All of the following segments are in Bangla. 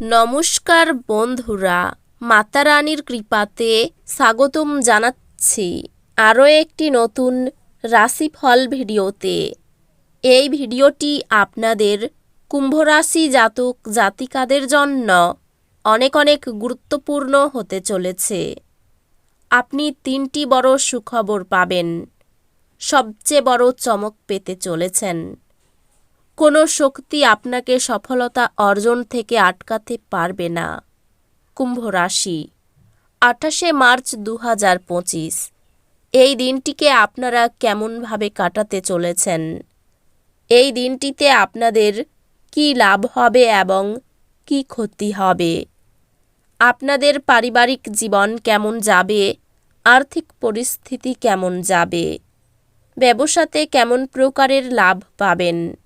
নমস্কার বন্ধুরা মাতা রানীর কৃপাতে স্বাগতম জানাচ্ছি আরও একটি নতুন রাশিফল ভিডিওতে। এই ভিডিওটি আপনাদের কুম্ভ রাশি জাতক জাতিকাদের জন্য অনেক অনেক গুরুত্বপূর্ণ হতে চলেছে। আপনি তিনটি বড় সুখবর পাবেন। সবচেয়ে বড় চমক পেতে চলেছেন। কোনো শক্তি আপনাকে সফলতা অর্জন থেকে আটকাতে পারবে না। কুম্ভ রাশি, আঠাশে মার্চ দু হাজার পঁচিশ। এই দিনটিকে আপনারা কেমনভাবে কাটাতে চলেছেন? এই দিনটিতে আপনাদের কি লাভ হবে এবং কি ক্ষতি হবে? আপনাদের পারিবারিক জীবন কেমন যাবে? আর্থিক পরিস্থিতি কেমন যাবে? ব্যবসাতে কেমন প্রকারের লাভ পাবেন?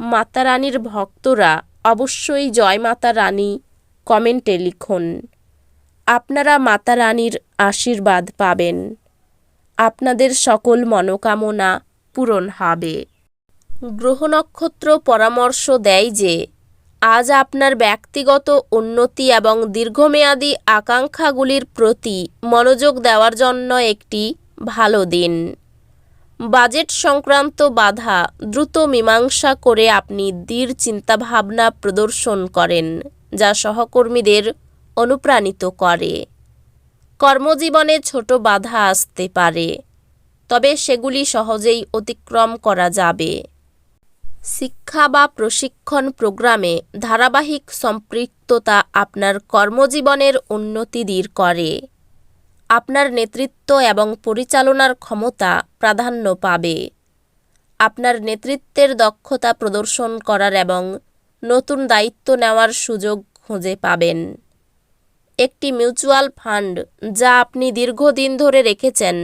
মাতা রানীর ভক্তরা অবশ্যই জয় মাতা রানী কমেন্টে লিখুন। আপনারা মাতা রানীর আশীর্বাদ পাবেন। আপনাদের সকল মনোকামনা পূরণ হবে। গ্রহ নক্ষত্র পরামর্শ দেয় যে, আজ আপনার ব্যক্তিগত উন্নতি এবং দীর্ঘমেয়াদী আকাঙ্ক্ষাগুলির প্রতি মনোযোগ দেওয়ার জন্য একটি ভালো দিন। বাজেট সংক্রান্ত বাধা দ্রুত মীমাংসা করে আপনি দৃঢ় চিন্তাভাবনা প্রদর্শন করেন, যা সহকর্মীদের অনুপ্রাণিত করে। কর্মজীবনে ছোট বাধা আসতে পারে, তবে সেগুলি সহজেই অতিক্রম করা যাবে। শিক্ষা বা প্রশিক্ষণ প্রোগ্রামে ধারাবাহিক সম্পৃক্ততা আপনার কর্মজীবনের উন্নতি দৃঢ় করে। আপনার নেতৃত্ব এবং পরিচালনার ক্ষমতা প্রাধান্য পাবে। আপনার নেতৃত্বের দক্ষতা প্রদর্শন করার এবং নতুন দায়িত্ব নেওয়ার সুযোগ খুঁজে পাবেন। একটি মিউচুয়াল ফান্ড যা আপনি দীর্ঘদিন ধরে রেখেছেন,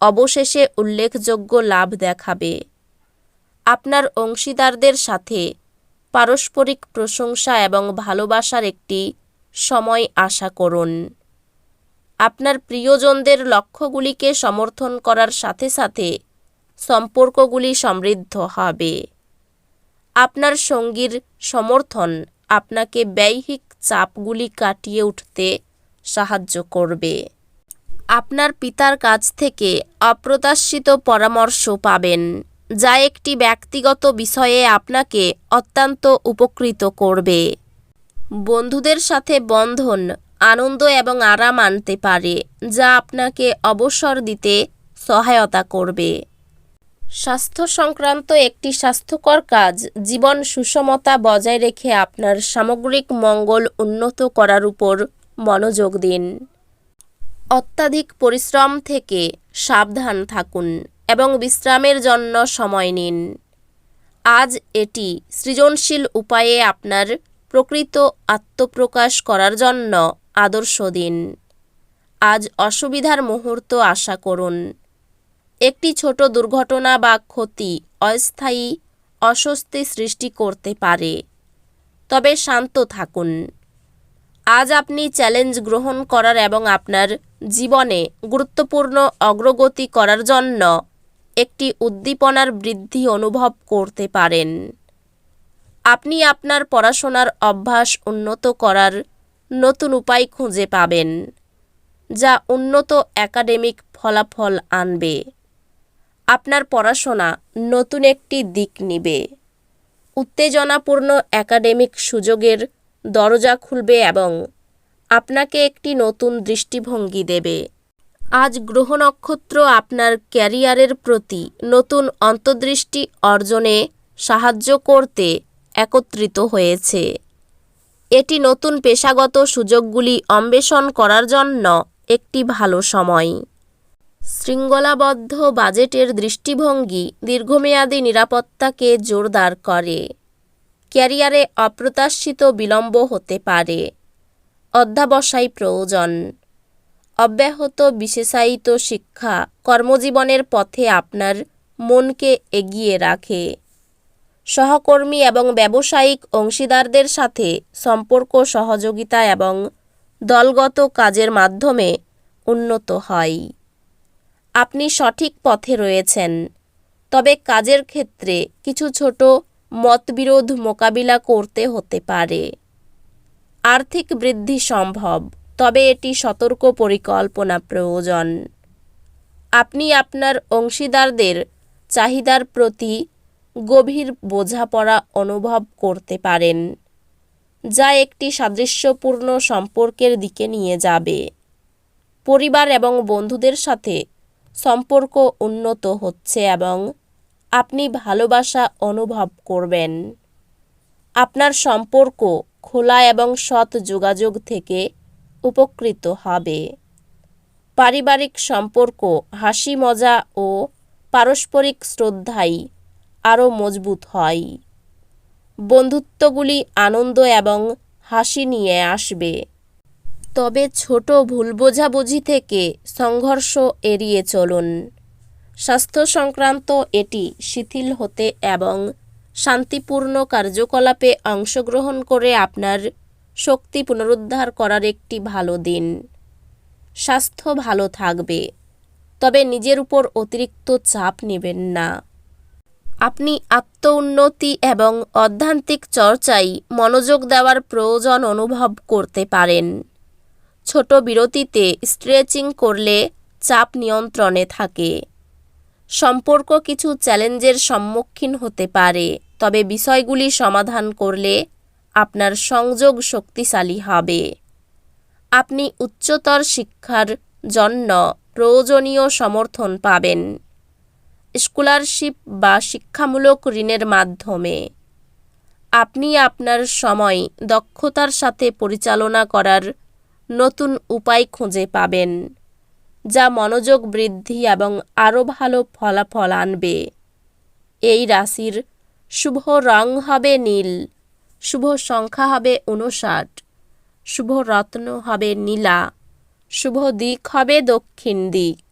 অবশেষে উল্লেখযোগ্য লাভ দেখাবে। আপনার অংশীদারদের সাথে পারস্পরিক প্রশংসা এবং ভালোবাসার একটি সময় আশা করুন। আপনার প্রিয়জনদের লক্ষ্যগুলিকে সমর্থন করার সাথে সাথে সম্পর্কগুলি সমৃদ্ধ হবে। আপনার সঙ্গীর সমর্থন আপনাকে ব্যয়িক চাপগুলি কাটিয়ে উঠতে সাহায্য করবে। আপনার পিতার কাছ থেকে অপ্রত্যাশিত পরামর্শ পাবেন, যা একটি ব্যক্তিগত বিষয়ে আপনাকে অত্যন্ত উপকৃত করবে। বন্ধুদের সাথে বন্ধন আনন্দ এবং আরাম আনতে পারে, যা আপনাকে অবসর দিতে সহায়তা করবে। স্বাস্থ্য সংক্রান্ত একটি স্বাস্থ্যকর কাজ, জীবন সুষমতা বজায় রেখে আপনার সামগ্রিক মঙ্গল উন্নত করার উপর মনোযোগ দিন। অত্যাধিক পরিশ্রম থেকে সাবধান থাকুন এবং বিশ্রামের জন্য সময় নিন। আজ এটি সৃজনশীল উপায়ে আপনার প্রকৃত আত্মপ্রকাশ করার জন্য আদর্শ দিন। আজ অসুবিধার মুহূর্ত আশা করুন। একটি ছোট দুর্ঘটনা বা ক্ষতি অস্থায়ী অস্বস্তি সৃষ্টি করতে পারে। তবে শান্ত থাকুন। আজ আপনি চ্যালেঞ্জ গ্রহণ করার এবং আপনার জীবনে গুরুত্বপূর্ণ অগ্রগতি করার জন্য একটি উদ্দীপনার বৃদ্ধি অনুভব করতে পারেন। আপনি আপনার পড়াশোনার অভ্যাস উন্নত করার নতুন উপায় খুঁজে পাবেন, যা উন্নত একাডেমিক ফলাফল আনবে। আপনার পড়াশোনা নতুন একটি দিক নিবে। উত্তেজনাপূর্ণ একাডেমিক সুযোগের দরজা খুলবে এবং আপনাকে একটি নতুন দৃষ্টিভঙ্গি দেবে। আজ গ্রহ নক্ষত্র আপনার ক্যারিয়ারের প্রতি নতুন অন্তর্দৃষ্টি অর্জনে সাহায্য করতে একত্রিত হয়েছে। এটি নতুন পেশাগত সুযোগগুলি অন্বেষণ করার জন্য একটি ভালো সময়। শৃঙ্খলাবদ্ধ বাজেটের দৃষ্টিভঙ্গি দীর্ঘমেয়াদী নিরাপত্তাকে জোরদার করে। ক্যারিয়ারে অপ্রত্যাশিত বিলম্ব হতে পারে। অধ্যাবসায় প্রয়োজন। অব্যাহত বিশেষায়িত শিক্ষা কর্মজীবনের পথে আপনার মনকে এগিয়ে রাখে। সহকর্মী এবং ব্যবসায়িক অংশীদারদের সাথে সম্পর্ক, সহযোগিতা এবং দলগত কাজের মাধ্যমে উন্নত হয়। আপনি সঠিক পথে রয়েছেন। তবে কাজের ক্ষেত্রে কিছু ছোট মতবিরোধ মোকাবিলা করতে হতে পারে। আর্থিক বৃদ্ধি সম্ভব, তবে এটি সতর্ক পরিকল্পনা প্রয়োজন। আপনি আপনার অংশীদারদের চাহিদার প্রতি গভীর বোঝাপড়া অনুভব করতে পারেন, যা একটি সাদৃশ্যপূর্ণ সম্পর্কের দিকে নিয়ে যাবে। পরিবার এবং বন্ধুদের সাথে সম্পর্ক উন্নত হচ্ছে এবং আপনি ভালোবাসা অনুভব করবেন। আপনার সম্পর্ক খোলা এবং সৎ যোগাযোগ থেকে উপকৃত হবে। পারিবারিক সম্পর্ক হাসি মজা ও পারস্পরিক শ্রদ্ধাই আরও মজবুত হয়। বন্ধুত্বগুলি আনন্দ এবং হাসি নিয়ে আসবে। তবে ছোট ভুল বোঝাবুঝি থেকে সংঘর্ষ এড়িয়ে চলুন। স্বাস্থ্য সংক্রান্ত এটি শিথিল হতে এবং শান্তিপূর্ণ কার্যকলাপে অংশগ্রহণ করে আপনার শক্তি পুনরুদ্ধার করার একটি ভালো দিন। স্বাস্থ্য ভালো থাকবে, তবে নিজের উপর অতিরিক্ত চাপ নেবেন না। আপনি আত্ম উন্নতি এবং অধ্যান্তিক চর্চায় মনোযোগ দেওয়ার প্রয়োজন অনুভব করতে পারেন। ছোট বিরতিতে স্ট্রেচিং করলে চাপ নিয়ন্ত্রণে থাকে। সম্পর্ক কিছু চ্যালেঞ্জের সম্মুখীন হতে পারে, তবে বিষয়গুলি সমাধান করলে আপনার সংযোগ শক্তিশালী হবে। আপনি উচ্চতর শিক্ষার জন্য প্রয়োজনীয় সমর্থন পাবেন। স্কলারশিপ বা শিক্ষামূলক ঋণের মাধ্যমে। আপনি আপনার সময় দক্ষতার সাথে পরিচালনা করার নতুন উপায় খুঁজে পাবেন, যা মনোযোগ বৃদ্ধি এবং আরও ভালো ফলাফল আনবে। এই রাশির শুভ রং হবে নীল, শুভ সংখ্যা হবে উনষাট শুভ রত্ন হবে নীলা, শুভ দিক হবে দক্ষিণ দিক।